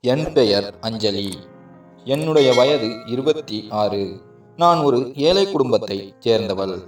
என் பெயர் அஞ்சலி. என்னுடைய வயது இருபத்தி ஆறு. நான் ஒரு ஏழை குடும்பத்தைச் சேர்ந்தவள்.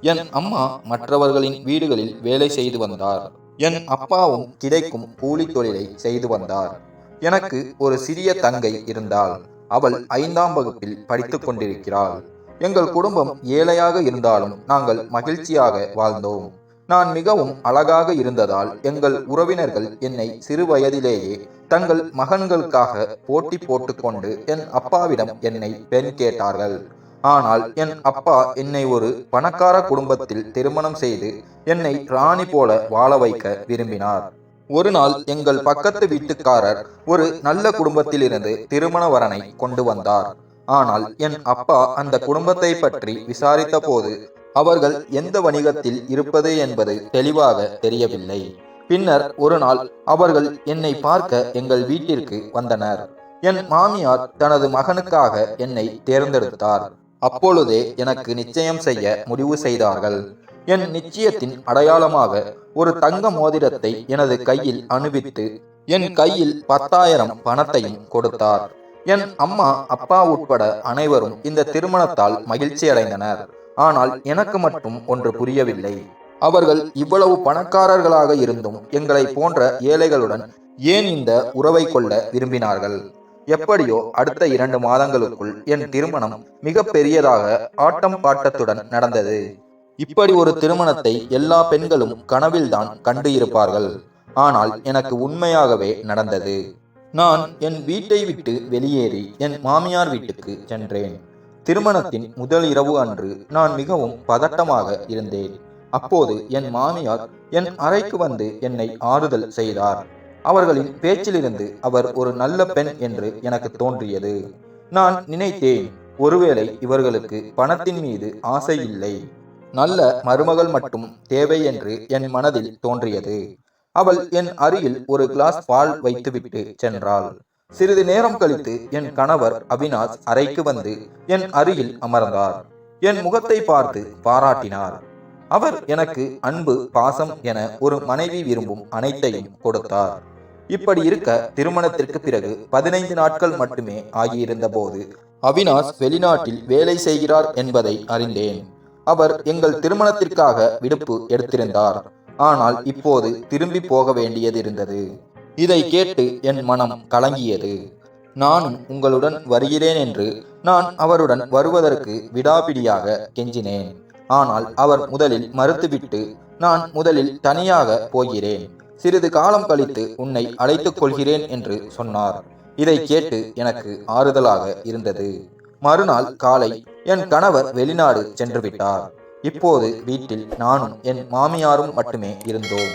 என் அம்மா மற்றவர்களின் வீடுகளில் வேலை செய்து வந்தார். என் அப்பாவும் கிடைக்கும் கூலி தொழிலை செய்து வந்தார். எனக்கு ஒரு சிறிய தங்கை இருந்தாள். அவள் ஐந்தாம் வகுப்பில் படித்துக் கொண்டிருக்கிறாள். எங்கள் குடும்பம் ஏழையாக இருந்தாலும் நாங்கள் மகிழ்ச்சியாக வாழ்ந்தோம். நான் மிகவும் அழகாக இருந்ததால் எங்கள் உறவினர்கள் என்னை சிறு வயதிலேயே தங்கள் மகன்களுக்காக போட்டி போட்டுக்கொண்டு என் அப்பாவிடம் என்னை பெண் கேட்டார்கள். ஆனால் என் அப்பா என்னை ஒரு பணக்கார குடும்பத்தில் திருமணம் செய்து என்னை ராணி போல வாழ வைக்க விரும்பினார். ஒரு நாள் எங்கள் பக்கத்து வீட்டுக்காரர் ஒரு நல்ல குடும்பத்திலிருந்து திருமண வரனை கொண்டு வந்தார். ஆனால் என் அப்பா அந்த குடும்பத்தை பற்றி விசாரித்த போது அவர்கள் எந்த வணிகத்தில் இருப்பது என்பது தெளிவாக தெரியவில்லை. பின்னர் ஒரு நாள் அவர்கள் என்னை பார்க்க எங்கள் வீட்டிற்கு வந்தனர். என் மாமியார் தனது மகனுக்காக என்னை தேர்ந்தெடுத்தார். அப்பொழுதே எனக்கு நிச்சயம் செய்ய முடிவு செய்தார்கள். என் நிச்சயத்தின் அடையாளமாக ஒரு தங்க மோதிரத்தை எனது கையில் அணிவித்து என் கையில் பத்தாயிரம் பணத்தையும் கொடுத்தார். என் அம்மா அப்பா உட்பட அனைவரும் இந்த திருமணத்தால் மகிழ்ச்சி அடைந்தனர் ஆனால் எனக்கு மட்டும் ஒன்று புரியவில்லை. அவர்கள் இவ்வளவு பணக்காரர்களாக இருந்தும் எங்களை போன்ற ஏழைகளுடன் ஏன் இந்த உறவை கொள்ள விரும்பினார்கள்? எப்படியோ அடுத்த இரண்டு மாதங்களுக்குள் என் திருமணம் மிக பெரியதாக ஆட்டம் பாட்டத்துடன் நடந்தது. இப்படி ஒரு திருமணத்தை எல்லா பெண்களும் கனவில்தான் கண்டு இருப்பார்கள். ஆனால் எனக்கு உண்மையாகவே நடந்தது. நான் என் வீட்டை விட்டு வெளியேறி என் மாமியார் வீட்டுக்கு சென்றேன். திருமணத்தின் முதல் இரவு அன்று நான் மிகவும் பதட்டமாக இருந்தேன். அப்போது என் மாமியார் என் அறைக்கு வந்து என்னை ஆறுதல் செய்தார். அவர்களின் பேச்சிலிருந்து அவர் ஒரு நல்ல பெண் என்று எனக்கு தோன்றியது. நான் நினைத்தேன் ஒருவேளை இவர்களுக்கு பணத்தின் மீது ஆசை இல்லை. நல்ல மருமகள் மட்டும் தேவை என்று என் மனதில் தோன்றியது. அவள் என் அருகில் ஒரு கிளாஸ் பால் வைத்துவிட்டு சென்றாள். சிறிது நேரம் கழித்து என் கணவர் அவினாஷ் அறைக்கு வந்து என் அருகில் அமர்ந்தார். என் முகத்தை பார்த்து பாராட்டினார். அவர் எனக்கு அன்பு பாசம் என ஒரு மனைவி விரும்பும் அனைத்தையும் கொடுத்தார். இப்படி இருக்க திருமணத்திற்கு பிறகு பதினைந்து நாட்கள் மட்டுமே ஆகியிருந்த போது அவினாஷ் வெளிநாட்டில் வேலை செய்கிறார் என்பதை அறிந்தேன். அவர் எங்கள் திருமணத்திற்காக விடுப்பு எடுத்திருந்தார். ஆனால் இப்போது திரும்பி போக வேண்டியது இருந்தது. இதை கேட்டு என் மனம் கலங்கியது. நானும் உங்களுடன் வருகிறேன் என்று நான் அவருடன் வருவதற்கு விடாபிடியாக கெஞ்சினேன். ஆனால் அவர் முதலில் மறுத்துவிட்டு நான் முதலில் தனியாக போகிறேன். சிறிது காலம் கழித்து உன்னை அழைத்துக் கொள்கிறேன் என்று சொன்னார். இதை கேட்டு எனக்கு ஆறுதலாக இருந்தது. மறுநாள் காலை என் கணவர் வெளிநாடு சென்று விட்டார். இப்போது வீட்டில் நானும் என் மாமியாரும் மட்டுமே இருந்தோம்.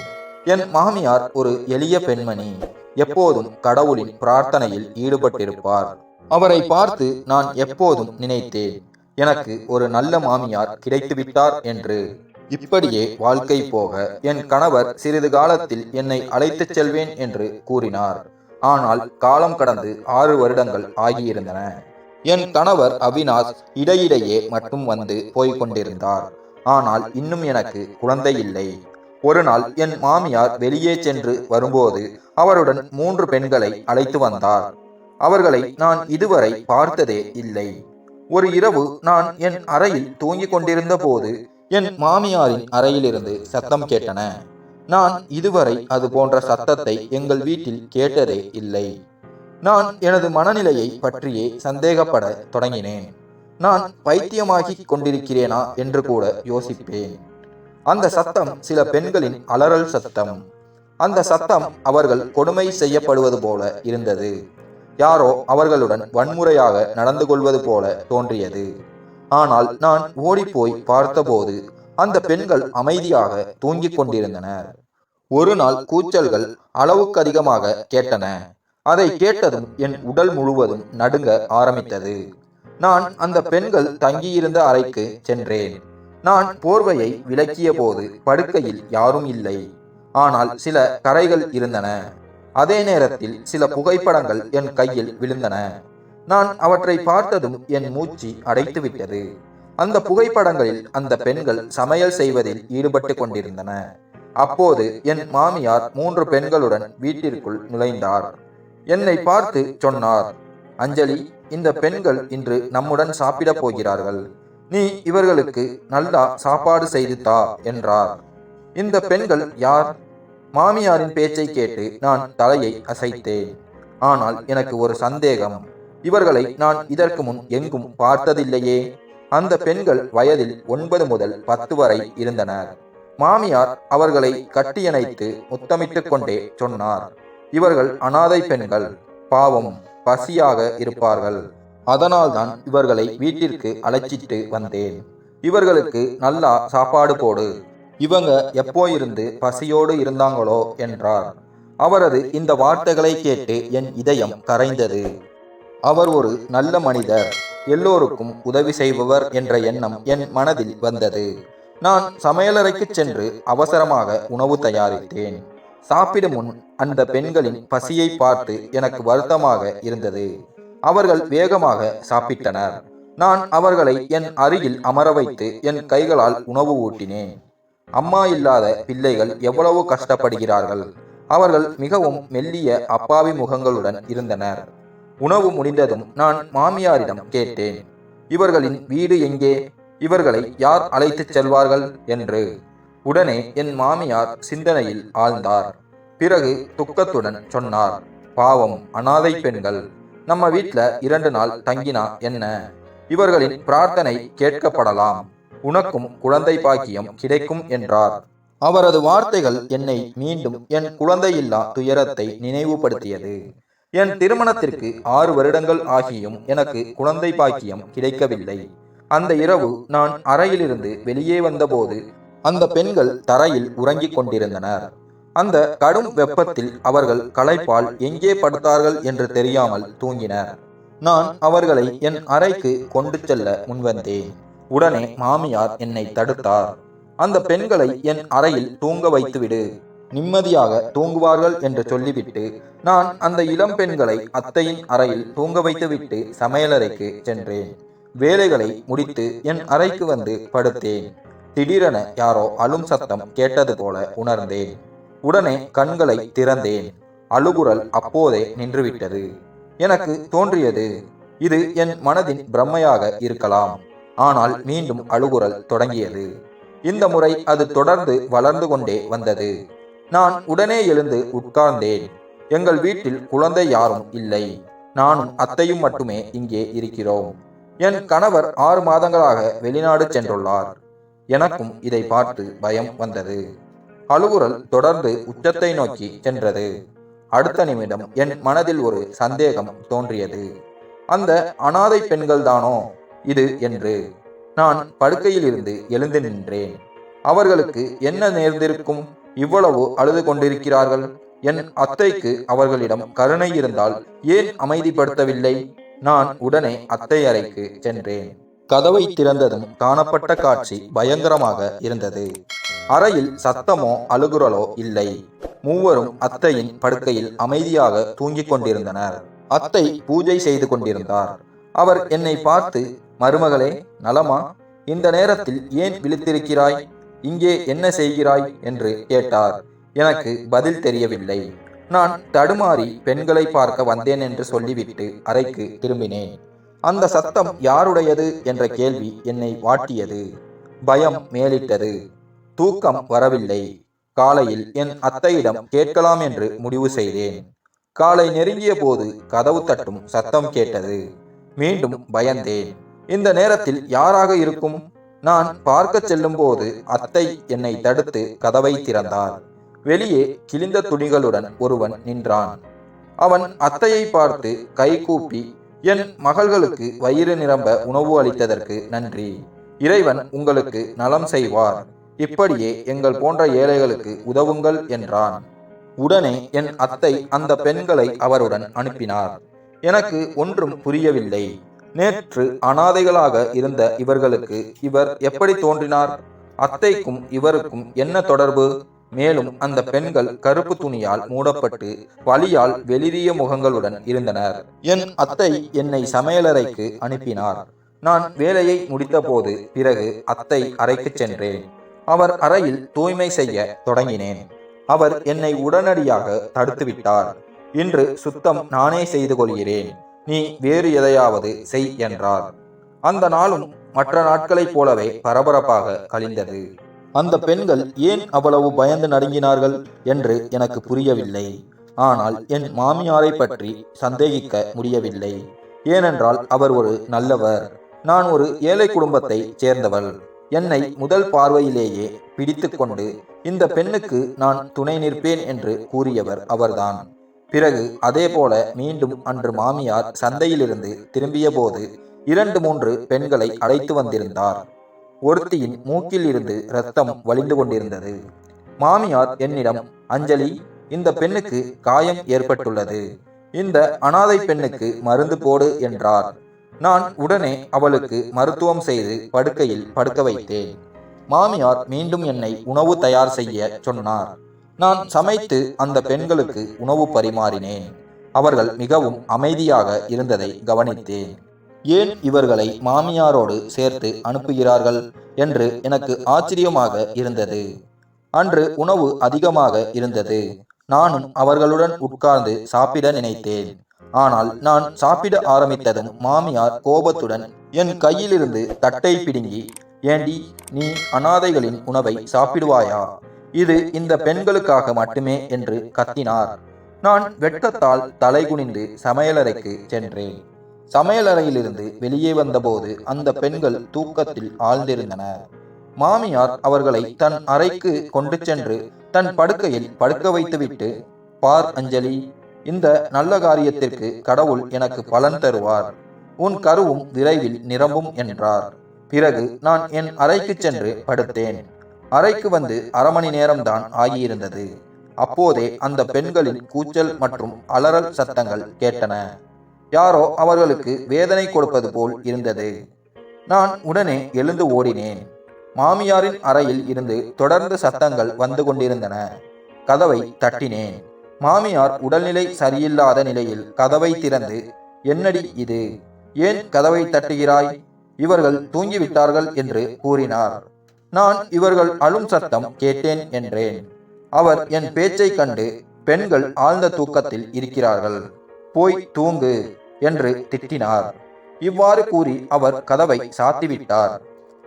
என் மாமியார் ஒரு எளிய பெண்மணி. எப்போதும் கடவுளின் பிரார்த்தனையில் ஈடுபட்டிருப்பார். அவரை பார்த்து நான் எப்போதும் நினைத்தேன். எனக்கு ஒரு நல்ல மாமியார் கிடைத்துவிட்டார் என்று. இப்படியே வாழ்க்கை போக என் கணவர் சிறிது காலத்தில் என்னை அழைத்துச் செல்வேன் என்று கூறினார். ஆனால் காலம் கடந்து ஆறு வருடங்கள் ஆகியிருந்தன. என் கணவர் அவினாஷ் இடையிடையே மட்டும் வந்து போய்கொண்டிருந்தார் ஆனால் இன்னும் எனக்கு குழந்தை இல்லை. ஒரு நாள் என் மாமியார் வெளியே சென்று வரும்போது அவருடன் மூன்று பெண்களை அழைத்து வந்தார். அவர்களை நான் இதுவரை பார்த்ததே இல்லை. ஒரு இரவு நான் என் அறையில் தூங்கிக் கொண்டிருந்த போது என் மாமியாரின் அறையிலிருந்து சத்தம் கேட்டன. நான் இதுவரை அது போன்ற சத்தத்தை எங்கள் வீட்டில் கேட்டதே இல்லை. நான் எனது மனநிலையை பற்றியே சந்தேகப்பட தொடங்கினேன். நான் பைத்தியமாகிக் கொண்டிருக்கிறேனா என்று கூட யோசிப்பேன். அந்த சத்தம் சில பெண்களின் அலறல் சத்தம். அந்த சத்தம் அவர்கள் கொடுமை செய்யப்படுவது போல இருந்தது. யாரோ அவர்களுடன் வன்முறையாக நடந்து கொள்வது போல தோன்றியது. ஆனால் நான் ஓடிப்போய் பார்த்தபோது அந்த பெண்கள் அமைதியாக தூங்கிக் கொண்டிருந்தனர். ஒரு நாள் கூச்சல்கள் அளவுக்கு அதிகமாக கேட்டன. அதை கேட்டதும் என் உடல் முழுவதும் நடுங்க ஆரம்பித்தது. நான் அந்த பெண்கள் தங்கியிருந்த அறைக்கு சென்றேன். நான் போர்வையை விலக்கிய போது படுக்கையில் யாரும் இல்லை. ஆனால் சில கரைகள் இருந்தன. அதே நேரத்தில் சில புகைப்படங்கள் என் கையில் விழுந்தன. நான் அவற்றை பார்த்ததும் என் மூச்சு அடைத்துவிட்டது. அந்த புகைப்படங்களில் அந்த பெண்கள் சமையல் செய்வதில் ஈடுபட்டு கொண்டிருந்தன. அப்போது என் மாமியார் மூன்று பெண்களுடன் வீட்டிற்குள் நுழைந்தார். என்னை பார்த்து சொன்னார் அஞ்சலி இந்த பெண்கள் இன்று நம்முடன் சாப்பிடப் போகிறார்கள். நீ இவர்களுக்கு நல்லா சாப்பாடு செய்து தா என்றார். இந்த பெண்கள் யார்? மாமியாரின் பேச்சை கேட்டு நான் தலையை அசைத்தேன். ஆனால் எனக்கு ஒரு சந்தேகம். இவர்களை நான் இதற்கு முன் எங்கும் பார்த்ததில்லையே? அந்த பெண்கள் வயதில் ஒன்பது முதல் பத்து வரை இருந்தனர். மாமியார் அவர்களை கட்டியணைத்து முத்தமிட்டுக் கொண்டே சொன்னார். இவர்கள் அனாதை பெண்கள் பாவம் பசியாக இருப்பார்கள். அதனால்தான் இவர்களை வீட்டிற்கு அழைச்சிட்டு வந்தேன். இவர்களுக்கு நல்லா சாப்பாடு போடு. இவங்க எப்போ இருந்து பசியோடு இருந்தாங்களோ என்றார். அவரது இந்த வார்த்தைகளை கேட்டு என் இதயம் கரைந்தது. அவர் ஒரு நல்ல மனிதர். எல்லோருக்கும் உதவி செய்பவர் என்ற எண்ணம் என் மனதில் வந்தது. நான் சமையலறைக்கு சென்று அவசரமாக உணவு தயாரித்தேன். சாப்பிடும் முன் அந்த பெண்களின் பசியை பார்த்து எனக்கு வருத்தமாக இருந்தது. அவர்கள் வேகமாக சாப்பிட்டனர். நான் அவர்களை என் அருகில் அமர வைத்து என் கைகளால் உணவு ஊட்டினேன். அம்மா இல்லாத பிள்ளைகள் எவ்வளவு கஷ்டப்படுகிறார்கள். அவர்கள் மிகவும் மெல்லிய அப்பாவி முகங்களுடன் இருந்தனர். உணவு முடிந்ததும் நான் மாமியாரிடம் கேட்டேன் இவர்களின் வீடு எங்கே? இவர்களை யார் அழைத்துச் செல்வார்கள்? என்று. உடனே என் மாமியார் சிந்தனையில் ஆழ்ந்தார். பிறகு துக்கத்துடன் சொன்னார் பாவம் அனாதை பெண்கள். நம்ம வீட்ல இரண்டு நாள் தங்கினா என்ன? இவர்களின் பிரார்த்தனை கேட்கப்படலாம். உனக்கும் குழந்தை பாக்கியம் கிடைக்கும் என்றார். அவரது வார்த்தைகள் என்னை மீண்டும் என் குழந்தையில்லா துயரத்தை நினைவுபடுத்தியது. என் திருமணத்திற்கு ஆறு வருடங்கள் ஆகியும் எனக்கு குழந்தை பாக்கியம் கிடைக்கவில்லை. அந்த இரவு நான் அறையிலிருந்து வெளியே வந்தபோது அந்த பெண்கள் தரையில் உறங்கிக் கொண்டிருந்தனர். அந்த கடும் வெப்பத்தில் அவர்கள் களைப்பால் எங்கே படுத்தார்கள் என்று தெரியாமல் தூங்கினர். நான் அவர்களை என் அறைக்கு கொண்டு செல்ல முன்வந்தேன். உடனே மாமியார் என்னை தடுத்தார். அந்த பெண்களை என் அறையில் தூங்க வைத்துவிடு. நிம்மதியாக தூங்குவார்கள் என்று சொல்லிவிட்டு நான் அந்த இளம் பெண்களை அத்தையின் அறையில் தூங்க வைத்துவிட்டு சமையலறைக்கு சென்றேன். வேலைகளை முடித்து என் அறைக்கு வந்து படுத்தேன். திடீரென யாரோ அலும் சத்தம் கேட்டது போல உணர்ந்தேன். உடனே கண்களை திறந்தேன். அழுகுரல் அப்போதே நின்றுவிட்டது. எனக்கு தோன்றியது இது என் மனதின் பிரம்மையாக இருக்கலாம். ஆனால் மீண்டும் அழுகுரல் தொடங்கியது. இந்த முறை அது தொடர்ந்து வளர்ந்து கொண்டே வந்தது. நான் உடனே எழுந்து உட்கார்ந்தேன். எங்கள் வீட்டில் குழந்தை யாரும் இல்லை. நானும் அத்தையும் மட்டுமே இங்கே இருக்கிறோம். என் கணவர் ஆறு மாதங்களாக வெளிநாடு சென்றுள்ளார். எனக்கும் இதை பார்த்து பயம் வந்தது. அழுகுரல் தொடர்ந்து உச்சத்தை நோக்கி சென்றது. அடுத்த நிமிடம் என் மனதில் ஒரு சந்தேகம் தோன்றியது. அந்த அனாதை பெண்கள் தானோ இது என்று நான் படுக்கையில் இருந்து எழுந்து நின்றேன். அவர்களுக்கு என்ன நேர்ந்திருக்கும்? இவ்வளவு அழுது கொண்டிருக்கிறார்கள். என் அத்தைக்கு அவர்களிடம் கருணை இருந்தால் ஏன் அமைதிப்படுத்தவில்லை? நான் உடனே அத்தை அறைக்கு சென்றேன். கதவை திறந்ததும் காணப்பட்ட காட்சி பயங்கரமாக இருந்தது. அறையில் சத்தமோ அழுகுரலோ இல்லை. மூவரும் அத்தையின் படுக்கையில் அமைதியாக தூங்கிக் கொண்டிருந்தனர். அத்தை பூஜை செய்து கொண்டிருந்தார். அவர் என்னை பார்த்து மருமகளே நலமா? இந்த நேரத்தில் ஏன் விழித்திருக்கிறாய்? இங்கே என்ன செய்கிறாய்? என்று கேட்டார். எனக்கு பதில் தெரியவில்லை. நான் தடுமாறி பெண்களை பார்க்க வந்தேன் என்று சொல்லிவிட்டு அறைக்கு திரும்பினேன். அந்த சத்தம் யாருடையது என்ற கேள்வி என்னை வாட்டியது. பயம் மேலிட்டது. தூக்கம் வரவில்லை. காலையில் என் அத்தையிடம் கேட்கலாம் என்று முடிவு செய்தேன். காலை நெருங்கிய போது கதவு தட்டும் சத்தம் கேட்டது. மீண்டும் பயந்தேன். இந்த நேரத்தில் யாராக இருக்கும்? நான் பார்க்க செல்லும் போது அத்தை என்னை தடுத்து கதவை திறந்தார் வெளியே கிழிந்த துணிகளுடன் ஒருவன் நின்றான். அவன் அத்தையை பார்த்து கை கூப்பி என் மகள்களுக்கு வயிறு நிரம்ப உணவு அளித்ததற்கு நன்றி. இறைவன் உங்களுக்கு நலம் செய்வார். இப்படியே எங்கள் போன்ற ஏழைகளுக்கு உதவுங்கள் என்றான். உடனே என் அத்தை அந்த பெண்களை அவருடன் அனுப்பினார். எனக்கு ஒன்றும் புரியவில்லை. நேற்று அனாதைகளாக இருந்த இவர்களுக்கு இவர் எப்படி தோன்றினார்? அத்தைக்கும் இவருக்கும் என்ன தொடர்பு? மேலும் அந்த பெண்கள் கருப்பு துணியால் மூடப்பட்டு வலியால் வெளிரிய முகங்களுடன் இருந்தனர். என் அத்தை என்னை சமையலறைக்கு அனுப்பினார். நான் வேலையை முடித்தபோது பிறகு அத்தை அறைக்கு சென்றேன். அவர் அறையில் தூய்மை செய்ய தொடங்கினேன். அவர் என்னை உடனடியாக தடுத்துவிட்டார். இன்று சுத்தம் நானே செய்து கொள்கிறேன். நீ வேறு எதையாவது செய் என்றார். அந்த நாளும் மற்ற நாட்களைப் போலவே பரபரப்பாக கழிந்தது. அந்த பெண்கள் ஏன் அவ்வளவு பயந்து நடுங்கினார்கள் என்று எனக்கு புரியவில்லை. ஆனால் என் மாமியாரை பற்றி சந்தேகிக்க முடியவில்லை. ஏனென்றால் அவர் ஒரு நல்லவர். நான் ஒரு ஏழை குடும்பத்தை சேர்ந்தவள். என்னை முதல் பார்வையிலேயே பிடித்து கொண்டு இந்த பெண்ணுக்கு நான் துணை நிற்பேன் என்று கூறியவர் அவர்தான். பிறகு அதேபோல மீண்டும் அன்று மாமியார் சந்தையிலிருந்து திரும்பிய போது இரண்டு மூன்று பெண்களை அழைத்து வந்திருந்தார். ஒருத்தியின் மூக்கில் இருந்து ரத்தம் வழிந்து கொண்டிருந்தது. மாமியார் என்னிடம் அஞ்சலி இந்த பெண்ணுக்கு காயம் ஏற்பட்டுள்ளது. இந்த அனாதை பெண்ணுக்கு மருந்து போடு என்றார். நான் உடனே அவளுக்கு மருத்துவம் செய்து படுக்கையில் படுக்க வைத்தேன். மாமியார் மீண்டும் என்னை உணவு தயார் செய்ய சொன்னார். நான் சமைத்து அந்த பெண்களுக்கு உணவு பரிமாறினேன். அவர்கள் மிகவும் அமைதியாக இருந்ததை கவனித்தேன். ஏன் இவர்களை மாமியாரோடு சேர்த்து அனுப்புகிறார்கள் என்று எனக்கு ஆச்சரியமாக இருந்தது. அன்று உணவு அதிகமாக இருந்தது. நானும் அவர்களுடன் உட்கார்ந்து சாப்பிட நினைத்தேன். ஆனால் நான் சாப்பிட ஆரம்பித்ததும் மாமியார் கோபத்துடன் என் கையிலிருந்து தட்டை பிடுங்கி ஏண்டி நீ அனாதைகளின் உணவை சாப்பிடுவாயா? இது இந்த பெண்களுக்காக மட்டுமே என்று கத்தினார். நான் வெட்டத்தால் தலைகுனிந்து சமையலறைக்கு சென்றேன். சமையலறையிலிருந்து வெளியே வந்தபோது அந்த பெண்கள் தூக்கத்தில் ஆழ்ந்திருந்தனர் மாமியார் அவர்களை தன் அறைக்கு கொண்டு சென்று தன் படுக்கையில் படுக்க வைத்துவிட்டு பார் அஞ்சலி இந்த நல்ல காரியத்திற்கு கடவுள் எனக்கு பலன் தருவார். உன் கருவும் விரைவில் நிரம்பும் என்றார். பிறகு நான் என் அறைக்கு சென்று படுத்தேன். அறைக்கு வந்து அரை மணி நேரம்தான் ஆகியிருந்தது. அப்போதே அந்த பெண்களின் கூச்சல் மற்றும் அலறல் சத்தங்கள் கேட்டன. யாரோ அவர்களுக்கு வேதனை கொடுப்பது போல் இருந்தது. நான் உடனே எழுந்து ஓடினேன். மாமியாரின் அறையில் இருந்து தொடர்ந்து சத்தங்கள் வந்து கொண்டிருந்தன. கதவை தட்டினேன். மாமியார் உடல்நிலை சரியில்லாத நிலையில் கதவை திறந்து என்னடி இது? ஏன் கதவை தட்டுகிறாய்? இவர்கள் தூங்கிவிட்டார்கள் என்று கூறினார். நான் இவர்கள் அழும் சத்தம் கேட்டேன் என்றேன். அவர் என் பேச்சை கண்டு பெண்கள் ஆழ்ந்த தூக்கத்தில் இருக்கிறார்கள். போய் தூங்கு. என்று திட்டினார். இவ்வாறு கூறி அவர் கதவை சாத்திவிட்டார்.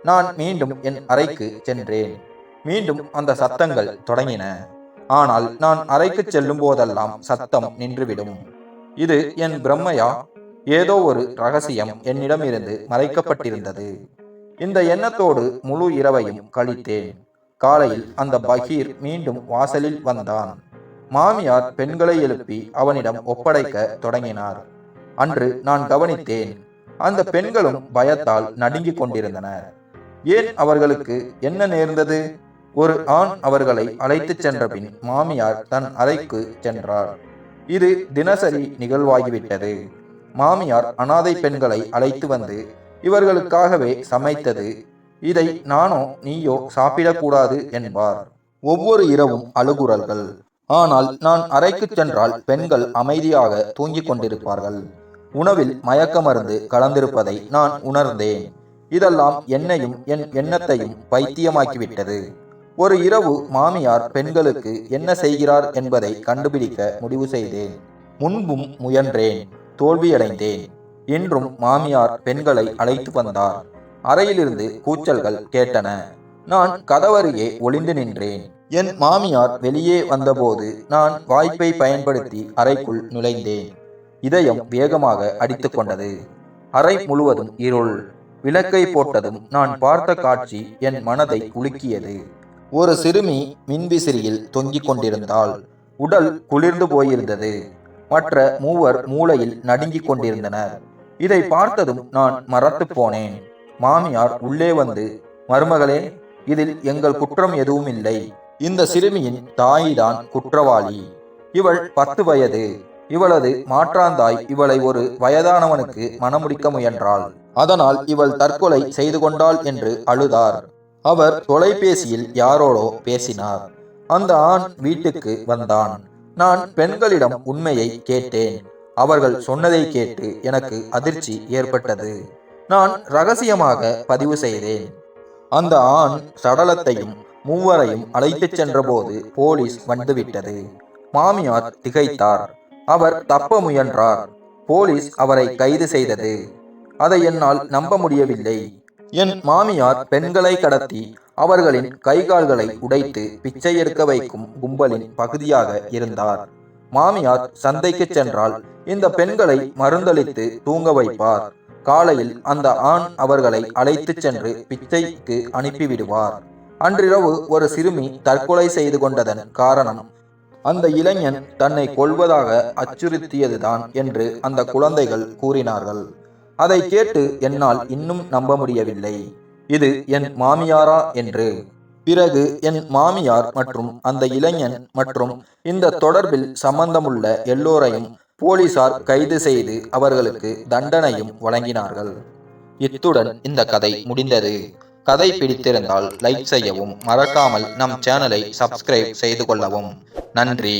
நான் மீண்டும் என் அறைக்கு சென்றேன். மீண்டும் அந்த சத்தங்கள் தொடங்கின. ஆனால் நான் அறைக்கு செல்லும் போதெல்லாம் சத்தம் நின்றுவிடும். இது என் பிரம்மையா? ஏதோ ஒரு ரகசியம் என்னிடமிருந்து மறைக்கப்பட்டிருந்தது. இந்த எண்ணத்தோடு முழு இரவையும் கழித்தேன். காலையில் அந்த பகீர் மீண்டும் வாசலில் வந்தான். மாமியார் பெண்களை எழுப்பி அவனிடம் ஒப்படைக்க தொடங்கினார். அன்று நான் கவனித்தேன். அந்த பெண்களும் பயத்தால் நடுங்கிக் கொண்டிருந்தனர். ஏன் அவர்களுக்கு என்ன நேர்ந்தது? ஒரு ஆண் அவர்களை அழைத்துச் சென்ற பின் மாமியார் தன் அறைக்கு சென்றார். இது தினசரி நிகழ்வாகிவிட்டது. மாமியார் அனாதை பெண்களை அழைத்து வந்து இவர்களுக்காகவே சமைத்தது. இதை நானோ நீயோ சாப்பிடக்கூடாது என்பார். ஒவ்வொரு இரவும் அழுகுரல்கள். ஆனால் நான் அறைக்கு சென்றால் பெண்கள் அமைதியாக தூங்கிக் கொண்டிருப்பார்கள். உணவில் மயக்க மருந்து கலந்திருப்பதை நான் உணர்ந்தேன். இதெல்லாம் என்னையும் என் எண்ணத்தையும் பைத்தியமாக்கிவிட்டது. ஒரு இரவு மாமியார் பெண்களுக்கு என்ன செய்கிறார் என்பதை கண்டுபிடிக்க முடிவு செய்தேன். முன்பும் முயன்றேன் தோல்வியடைந்தேன். இன்றும் மாமியார் பெண்களை அழைத்து வந்தார். அறையிலிருந்து கூச்சல்கள் கேட்டன. நான் கதவருகே ஒளிந்து நின்றேன். என் மாமியார் வெளியே வந்தபோது நான் வாய்ப்பை பயன்படுத்தி அறைக்குள் நுழைந்தேன். இதயம் வேகமாக அடித்துக் கொண்டது. அறை முழுவதும் இருள். விளக்கை போட்டதும் நான் பார்த்த காட்சி என் மனதை உலுக்கியது. ஒரு சிறுமி மின்விசிறியில் தொங்கிக் கொண்டிருந்தாள். உடல் குளிர்ந்து போயிருந்தது. மற்ற மூவர் மூளையில் நடுங்கிக் கொண்டிருந்தனர். இதை பார்த்ததும் நான் மறத்து போனேன். மாமியார் உள்ளே வந்து மருமகளே இதில் எங்கள் குற்றம் எதுவும் இல்லை. இந்த சிறுமியின் தாய்தான் குற்றவாளி. இவள் பத்து வயது. இவளது மாற்றாந்தாய் இவளை ஒரு வயதானவனுக்கு மணமுடிக்க முயன்றாள். அதனால் இவள் தற்கொலை செய்து கொண்டாள் என்று அழுதார். அவர் தொலைபேசியில் யாரோடோ பேசினார். அந்த ஆண் வீட்டுக்கு வந்தான். நான் பெண்களிடம் உண்மையை கேட்டேன். அவர்கள் சொன்னதை கேட்டு எனக்கு அதிர்ச்சி ஏற்பட்டது. நான் ரகசியமாக பதிவு செய்தேன். அந்த ஆண் சடலத்தையும் மூவரையும் அழைத்துச் சென்றபோது போலீஸ் வந்துவிட்டது. மாமியார் திகைத்தார். அவர் தப்ப முயன்றார். போலீஸ் அவரை கைது செய்தது. அதை என்னால் நம்ப முடியவில்லை. என் மாமியார் பெண்களை கடத்தி அவர்களின் கைகால்களை உடைத்து பிச்சை எடுக்க வைக்கும் கும்பலின் பகுதியாக இருந்தார். மாமியார் சந்தைக்கு சென்றால் இந்த பெண்களை மருந்தளித்து தூங்க வைப்பார். காலையில் அந்த ஆண் அவர்களை அழைத்து சென்று பிச்சைக்கு அனுப்பிவிடுவார். அன்றிரவு ஒரு சிறுமி தற்கொலை செய்து கொண்டதன் காரணம் அந்த இளைஞன் தன்னை கொல்வதாக அச்சுறுத்தியதுதான் என்று அந்த குழந்தைகள் கூறினார்கள். அதை கேட்டு என்னால் இன்னும் நம்ப முடியவில்லை. இது என் மாமியாரா என்று. பிறகு என் மாமியார் மற்றும் அந்த இளைஞன் மற்றும் இந்த தொடர்பில் சம்பந்தமுள்ள எல்லோரையும் போலீசார் கைது செய்து அவர்களுக்கு தண்டனையும் வழங்கினார்கள். இத்துடன் இந்த கதை முடிந்தது. கதை பிடித்திருந்தால் லைக் செய்யவும் மறக்காமல் நம் சேனலை சப்ஸ்கிரைப் செய்து கொள்ளவும். நன்றி.